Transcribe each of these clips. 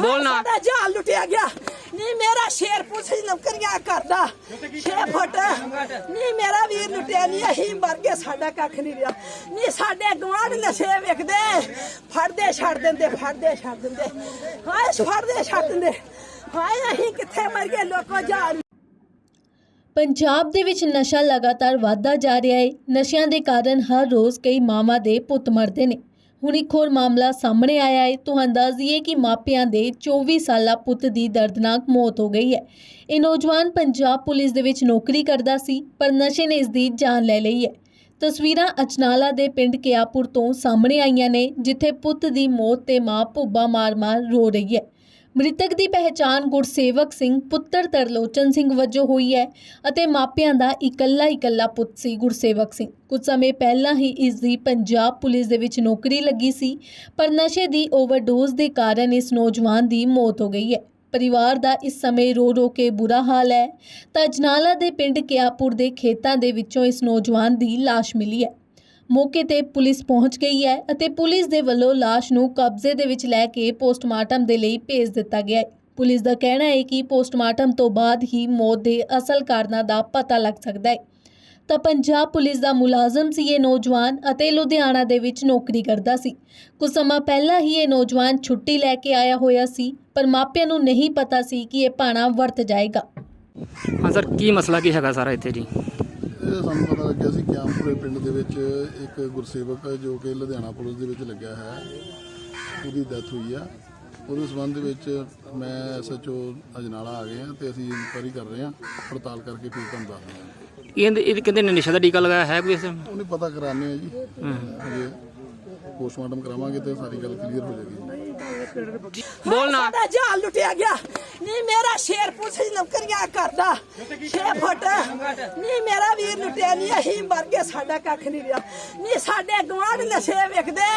ਬੋਲ ਨਾ। ਸਾਡਾ ਜਾਲ ਲੁੱਟਿਆ ਗਿਆ। ਨਹੀਂ ਮੇਰਾ ਸ਼ੇਰ ਪੁੱਛੀ ਨੌਕਰੀਆਂ ਕਰਦਾ। 6 ਫੁੱਟ। ਨਹੀਂ ਮੇਰਾ ਵੀਰ ਲੁੱਟਿਆ ਨਹੀਂ ਅਸੀਂ ਮਰ ਗਏ ਸਾਡਾ ਕੱਖ ਨਹੀਂ ਰਿਹਾ। ਨਹੀਂ ਸਾਡੇ ਗਵਾਂਢ ਨਸ਼ੇ ਵੇਖਦੇ। ਫੜਦੇ ਛੱਡ ਦਿੰਦੇ ਫੜਦੇ ਛੱਡ ਦਿੰਦੇ। ਹਾਏ ਫੜਦੇ ਛੱਡ ਦਿੰਦੇ। ਹਾਏ ਅਸੀਂ ਕਿੱਥੇ ਮਰ ਗਏ ਲੋਕੋ ਜਾਲ ਪੰਜਾਬ ਦੇ ਵਿੱਚ ਨਸ਼ਾ ਲਗਾਤਾਰ ਵਧਦਾ ਜਾ ਰਿਹਾ ਹੈ। ਨਸ਼ਿਆਂ ਦੇ ਕਾਰਨ ਹਰ ਰੋਜ਼ ਕਈ ਮਾਵਾਂ ਦੇ ਪੁੱਤ ਮਰਦੇ ਨੇ। ਹੁਣ ਇੱਕ ਹੋਰ ਮਾਮਲਾ ਸਾਹਮਣੇ ਆਇਆ ਹੈ। ਤੁਹਾਨੂੰ ਦੱਸ ਦਈਏ ਕਿ ਮਾਪਿਆਂ ਦੇ 24 ਸਾਲਾ ਪੁੱਤ ਦੀ ਦਰਦਨਾਕ ਮੌਤ ਹੋ ਗਈ ਹੈ। ਇਹ ਨੌਜਵਾਨ ਪੰਜਾਬ ਪੁਲਿਸ ਦੇ ਵਿੱਚ ਨੌਕਰੀ ਕਰਦਾ ਸੀ, ਪਰ ਨਸ਼ੇ ਨੇ ਇਸ ਦੀ ਜਾਨ ਲੈ ਲਈ ਹੈ। ਤਸਵੀਰਾਂ ਅਚਨਾਲਾ ਦੇ ਪਿੰਡ ਕਿਆਪੁਰ ਤੋਂ ਸਾਹਮਣੇ ਆਈਆਂ ਨੇ, ਜਿੱਥੇ ਪੁੱਤ ਦੀ ਮੌਤ ਤੇ ਮਾਂ ਭੁੱਬਾ ਮਾਰ-ਮਾਰ ਰੋ ਰਹੀ ਹੈ। ਮ੍ਰਿਤਕ ਦੀ ਪਹਿਚਾਣ ਗੁਰਸੇਵਕ ਸਿੰਘ ਪੁੱਤਰ ਤਰਲੋਚਨ ਸਿੰਘ ਵਜੋਂ ਹੋਈ ਹੈ ਅਤੇ ਮਾਪਿਆਂ ਦਾ ਇਕੱਲਾ ਇਕੱਲਾ ਪੁੱਤ ਸੀ ਗੁਰਸੇਵਕ ਸਿੰਘ। ਕੁਝ ਸਮੇਂ ਪਹਿਲਾਂ ਹੀ ਇਸ ਦੀ ਪੰਜਾਬ ਪੁਲਿਸ ਦੇ ਵਿੱਚ ਨੌਕਰੀ ਲੱਗੀ ਸੀ, ਪਰ ਨਸ਼ੇ ਦੀ ਓਵਰਡੋਜ਼ ਦੇ ਕਾਰਨ ਇਸ ਨੌਜਵਾਨ ਦੀ ਮੌਤ ਹੋ ਗਈ ਹੈ। ਪਰਿਵਾਰ ਦਾ ਇਸ ਸਮੇਂ ਰੋ ਰੋ ਕੇ ਬੁਰਾ ਹਾਲ ਹੈ। ਤਾਂ ਅਜਨਾਲਾ ਦੇ ਪਿੰਡ ਕਿਆਪੁਰ ਦੇ ਖੇਤਾਂ ਦੇ ਵਿੱਚੋਂ ਇਸ ਨੌਜਵਾਨ ਦੀ ਲਾਸ਼ ਮਿਲੀ ਹੈ। ਮੌਕੇ ਤੇ ਪੁਲਿਸ ਪਹੁੰਚ ਗਈ ਹੈ ਅਤੇ ਪੁਲਿਸ ਦੇ ਵੱਲੋਂ ਲਾਸ਼ ਨੂੰ ਕਬਜ਼ੇ ਦੇ ਵਿੱਚ ਲੈ ਕੇ ਪੋਸਟਮਾਰਟਮ ਦੇ ਲਈ ਭੇਜ ਦਿੱਤਾ ਗਿਆ ਹੈ। ਪੁਲਿਸ ਦਾ ਕਹਿਣਾ ਹੈ ਕਿ ਪੋਸਟਮਾਰਟਮ ਤੋਂ ਬਾਅਦ ਹੀ ਮੌਤ ਦੇ ਅਸਲ ਕਾਰਨਾਂ ਦਾ ਪਤਾ ਲੱਗ ਸਕਦਾ ਹੈ। ਤਾਂ ਪੰਜਾਬ ਪੁਲਿਸ ਦਾ ਮੁਲਾਜ਼ਮ ਸੀ ਇਹ ਨੌਜਵਾਨ ਅਤੇ ਲੁਧਿਆਣਾ ਦੇ ਵਿੱਚ ਨੌਕਰੀ ਕਰਦਾ ਸੀ। ਕੁਝ ਸਮਾਂ ਪਹਿਲਾਂ ਹੀ ਇਹ ਨੌਜਵਾਨ ਛੁੱਟੀ ਲੈ ਕੇ ਆਇਆ ਹੋਇਆ ਸੀ, ਪਰ ਮਾਪਿਆਂ ਨੂੰ ਨਹੀਂ ਪਤਾ ਸੀ ਕਿ ਇਹ ਭਾਣਾ ਵਰਤ ਜਾਏਗਾ। ਹਾਂ ਸਰ, ਕੀ ਮਸਲਾ ਕੀ ਹੈਗਾ ਸਾਰਾ ਇੱਥੇ ਜੀ? ਇਹ ਸਾਨੂੰ ਪਤਾ ਲੱਗਿਆ ਸੀ ਕਿਆਮਪੁਰੇ ਪਿੰਡ ਦੇ ਵਿੱਚ ਇੱਕ ਗੁਰਸੇਵਕ ਜੋ ਕਿ ਲੁਧਿਆਣਾ ਪੁਲਿਸ ਦੇ ਵਿੱਚ ਲੱਗਿਆ ਹੈ। ਉਹਦੀ ਡੈਥ ਹੋਈ ਆ। ਉਹਦੇ ਸੰਬੰਧ ਵਿੱਚ ਮੈਂ ਐਸਐਚਓ ਅਜਨਾਲਾ ਆ ਗਏ ਆ ਤੇ ਅਸੀਂ ਇਨਕੁਆਇਰੀ ਕਰ ਰਹੇ ਹਾਂ ਪੜਤਾਲ ਕਰਕੇ ਫਿਰ ਤੁਹਾਨੂੰ ਦੱਸਦੇ ਹਾਂ ਇਹਦੇ ਇਹ ਕਹਿੰਦੇ ਨੇ ਨਸ਼ਾ ਦਾ ਟੀਕਾ ਲਗਾਇਆ ਹੈ ਕੋਈ ਇਸ ਉਹਨੇ ਪਤਾ ਕਰਾਣੇ ਆ ਜੀ। ਹਜੇ ਪੋਸਟਮਾਰਟਮ ਕਰਾਵਾਂਗੇ ਤੇ ਸਾਰੀ ਗੱਲ ਕਲੀਅਰ ਹੋ ਜਾਏਗੀ। ਬੋਲ ਨਾ। ਸਾਡਾ ਜਾਲ ਲੁੱਟਿਆ ਗਿਆ। ਨਹੀਂ ਮੇਰਾ ਸ਼ੇਰ ਪੁੱਛੀ ਨੌਕਰੀਆਂ ਕਰਦਾ। 6 ਫੁੱਟ। ਨਹੀਂ ਮੇਰਾ ਵੀਰ ਲੁੱਟਿਆ ਨਹੀਂ ਅਸੀਂ ਮਰ ਗਏ ਸਾਡਾ ਕੱਖ ਨਹੀਂ ਰਿਹਾ। ਨਹੀਂ ਸਾਡੇ ਗਵਾਂਢ ਨਸ਼ੇ ਵੇਖਦੇ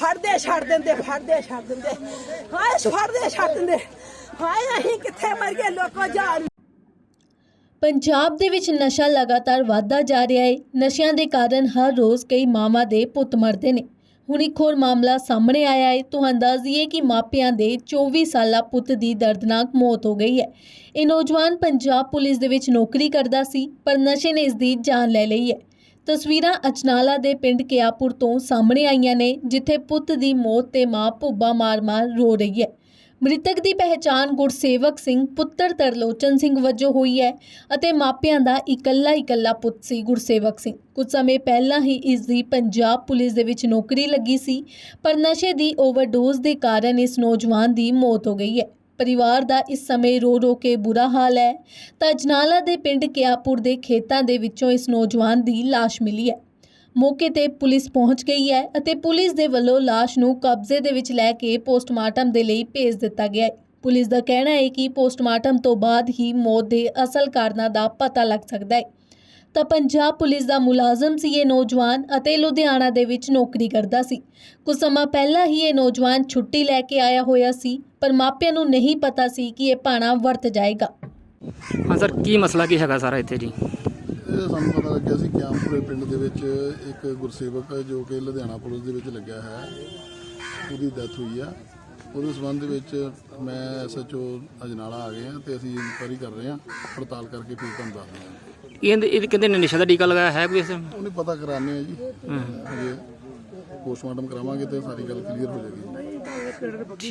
ਫੜਦੇ ਛੱਡ ਦਿੰਦੇ ਫੜਦੇ ਛੱਡ ਦਿੰਦੇ। ਹਾਏ ਫੜਦੇ ਛੱਡ ਦਿੰਦੇ। ਹਾਏ ਅਸੀਂ ਕਿੱਥੇ ਮਰ ਗਏ ਲੋਕੋ ਜਾਲ ਪੰਜਾਬ ਦੇ ਵਿੱਚ ਨਸ਼ਾ ਲਗਾਤਾਰ ਵਧਦਾ ਜਾ ਰਿਹਾ ਹੈ। ਨਸ਼ਿਆਂ ਦੇ ਕਾਰਨ ਹਰ ਰੋਜ਼ ਕਈ ਮਾਵਾਂ ਦੇ ਪੁੱਤ ਮਰਦੇ ਨੇ। ਹੁਣ ਇੱਕ ਹੋਰ ਮਾਮਲਾ ਸਾਹਮਣੇ ਆਇਆ ਹੈ। ਤੁਹਾਨੂੰ ਦੱਸ ਦਈਏ ਕਿ ਮਾਪਿਆਂ ਦੇ 24 ਸਾਲਾ ਪੁੱਤ ਦੀ ਦਰਦਨਾਕ ਮੌਤ ਹੋ ਗਈ ਹੈ। ਇਹ ਨੌਜਵਾਨ ਪੰਜਾਬ ਪੁਲਿਸ ਦੇ ਵਿੱਚ ਨੌਕਰੀ ਕਰਦਾ ਸੀ, ਪਰ ਨਸ਼ੇ ਨੇ ਇਸ ਦੀ ਜਾਨ ਲੈ ਲਈ ਹੈ। ਤਸਵੀਰਾਂ ਅਚਨਾਲਾ ਦੇ ਪਿੰਡ ਕਿਆਪੁਰ ਤੋਂ ਸਾਹਮਣੇ ਆਈਆਂ ਨੇ, ਜਿੱਥੇ ਪੁੱਤ ਦੀ ਮੌਤ ਤੇ ਮਾਂ ਭੁੱਬਾ ਮਾਰ-ਮਾਰ ਰੋ ਰਹੀ ਹੈ। ਮ੍ਰਿਤਕ ਦੀ ਪਹਿਚਾਣ ਗੁਰਸੇਵਕ ਸਿੰਘ ਪੁੱਤਰ ਤਰਲੋਚਨ ਸਿੰਘ ਵਜੋਂ ਹੋਈ ਹੈ ਅਤੇ ਮਾਪਿਆਂ ਦਾ ਇਕੱਲਾ ਇਕੱਲਾ ਪੁੱਤ ਸੀ ਗੁਰਸੇਵਕ ਸਿੰਘ। ਕੁਝ ਸਮੇਂ ਪਹਿਲਾਂ ਹੀ ਇਸ ਦੀ ਪੰਜਾਬ ਪੁਲਿਸ ਦੇ ਵਿੱਚ ਨੌਕਰੀ ਲੱਗੀ ਸੀ, ਪਰ ਨਸ਼ੇ ਦੀ ਓਵਰਡੋਜ਼ ਦੇ ਕਾਰਨ ਇਸ ਨੌਜਵਾਨ ਦੀ ਮੌਤ ਹੋ ਗਈ ਹੈ। ਪਰਿਵਾਰ ਦਾ ਇਸ ਸਮੇਂ ਰੋ ਰੋ ਕੇ ਬੁਰਾ ਹਾਲ ਹੈ। ਤਾਂ ਅਜਨਾਲਾ ਦੇ ਪਿੰਡ ਕਿਆਪੁਰ ਦੇ ਖੇਤਾਂ ਦੇ ਵਿੱਚੋਂ ਇਸ ਨੌਜਵਾਨ ਦੀ ਲਾਸ਼ ਮਿਲੀ ਹੈ। ਮੌਕੇ ਤੇ ਪੁਲਿਸ ਪਹੁੰਚ ਗਈ ਹੈ ਅਤੇ ਪੁਲਿਸ ਦੇ ਵੱਲੋਂ ਲਾਸ਼ ਨੂੰ ਕਬਜ਼ੇ ਦੇ ਵਿੱਚ ਲੈ ਕੇ ਪੋਸਟਮਾਰਟਮ ਦੇ ਲਈ ਭੇਜ ਦਿੱਤਾ ਗਿਆ ਹੈ। ਪੁਲਿਸ ਦਾ ਕਹਿਣਾ ਹੈ ਕਿ ਪੋਸਟਮਾਰਟਮ ਤੋਂ ਬਾਅਦ ਹੀ ਮੌਤ ਦੇ ਅਸਲ ਕਾਰਨਾਂ ਦਾ ਪਤਾ ਲੱਗ ਸਕਦਾ ਹੈ। ਤਾਂ ਪੰਜਾਬ ਪੁਲਿਸ ਦਾ ਮੁਲਾਜ਼ਮ ਸੀ, ਇਹ ਨੌਜਵਾਨ ਅਤੇ ਲੁਧਿਆਣਾ ਦੇ ਵਿੱਚ ਨੌਕਰੀ ਕਰਦਾ ਸੀ। ਕੁਝ ਸਮਾਂ ਪਹਿਲਾਂ ਹੀ ਇਹ ਨੌਜਵਾਨ ਛੁੱਟੀ ਲੈ ਕੇ ਆਇਆ ਹੋਇਆ ਸੀ, ਪਰ ਮਾਪਿਆਂ ਨੂੰ ਨਹੀਂ ਪਤਾ ਸੀ ਕਿ ਇਹ ਭਾਣਾ ਵਰਤ ਜਾਏਗਾ। ਹਾਂ ਸਰ, ਕੀ ਮਸਲਾ ਕੀ ਹੈਗਾ ਸਾਰਾ ਇੱਥੇ ਜੀ? ਇਹ ਸਾਨੂੰ ਪਤਾ ਲੱਗਿਆ ਸੀ ਕਿਆਮਪੁਰੇ ਪਿੰਡ ਦੇ ਵਿੱਚ ਇੱਕ ਗੁਰਸੇਵਕ ਜੋ ਕਿ ਲੁਧਿਆਣਾ ਪੁਲਿਸ ਦੇ ਵਿੱਚ ਲੱਗਿਆ ਹੈ। ਉਹਦੀ ਡੈਥ ਹੋਈ ਆ। ਉਹਦੇ ਸੰਬੰਧ ਵਿੱਚ ਮੈਂ ਐਸਐਚਓ ਅਜਨਾਲਾ ਆ ਗਏ ਆ ਤੇ ਅਸੀਂ ਇਨਕੁਆਇਰੀ ਕਰ ਰਹੇ ਹਾਂ ਪੜਤਾਲ ਕਰਕੇ ਫਿਰ ਤੁਹਾਨੂੰ ਦੱਸਦੇ ਹਾਂ ਇਹਦੇ ਇਹ ਕਹਿੰਦੇ ਨੇ ਨਸ਼ਾ ਦਾ ਟੀਕਾ ਲਗਾਇਆ ਹੈ ਕੋਈ ਇਸ ਉਹਨੇ ਪਤਾ ਕਰਾਣੇ ਆ ਜੀ। ਹਜੇ ਪੋਸਟਮਾਰਟਮ ਕਰਾਵਾਂਗੇ ਤੇ ਸਾਰੀ ਗੱਲ ਕਲੀਅਰ ਹੋ ਜਾਏਗੀ।